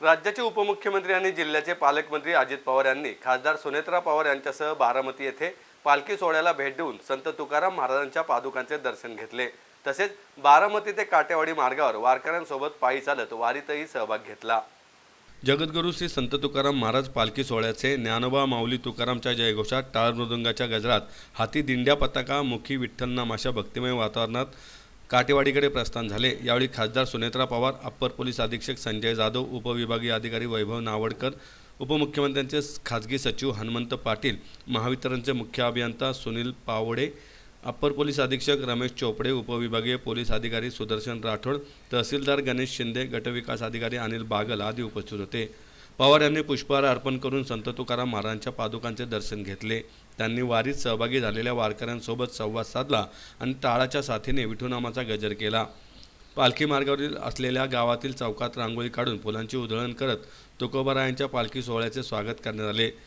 राज्याचे उपमुख्यमंत्री आणि जिल्ह्याचे पालकमंत्री अजित पवार यांनी खासदार सुनेत्रा पवार यांच्यासह बारामती येथे पालखी सोहळ्याला भेट देऊन संत तुकाराम महाराजांच्या पादुकांचे दर्शन घेतले. तसेच बारामती ते काटेवाडी मार्गावर वारकऱ्यांसोबत पायी चालत वारीतही सहभाग घेतला. जगद्गुरू श्री संत तुकाराम महाराज पालखी सोहळ्याचे ज्ञानोबा माऊली तुकारामच्या जयघोषात टाळ मृदुंगाच्या गजरात हाती दिंड्या पताका मुखी विठ्ठलनाम अशा भक्तिमय वातावरणात काटेवाडीकडे प्रस्थान झाले. यावेळी खासदार सुनेत्रा पवार अप्पर पोलीस अधीक्षक संजय जाधव उपविभागीय अधिकारी वैभव नावडकर उपमुख्यमंत्र्यांचे खाजगी सचिव हनुमंत पाटील महावितरणचे मुख्य अभियंता सुनील पावडे अप्पर पोलीस अधीक्षक रमेश चोपडे उपविभागीय पोलीस अधिकारी सुदर्शन राठोड तहसीलदार गणेश शिंदे गटविकास अधिकारी अनिल बागल आदी उपस्थित होते. पवार यांनी पुष्पहार अर्पण करून संत तुकाराम महाराजांच्या पादुकांचे दर्शन घेतले. त्यांनी वारीत सहभागी झालेल्या वारकऱ्यांसोबत संवाद साधला आणि टाळाच्या साथीने विठुनामाचा गजर केला. पालखी मार्गावरील असलेल्या गावातील चौकात रांगोळी काढून फुलांची उधळण करत तुकोबारायांच्या पालखी सोहळ्याचे स्वागत करण्यात आले.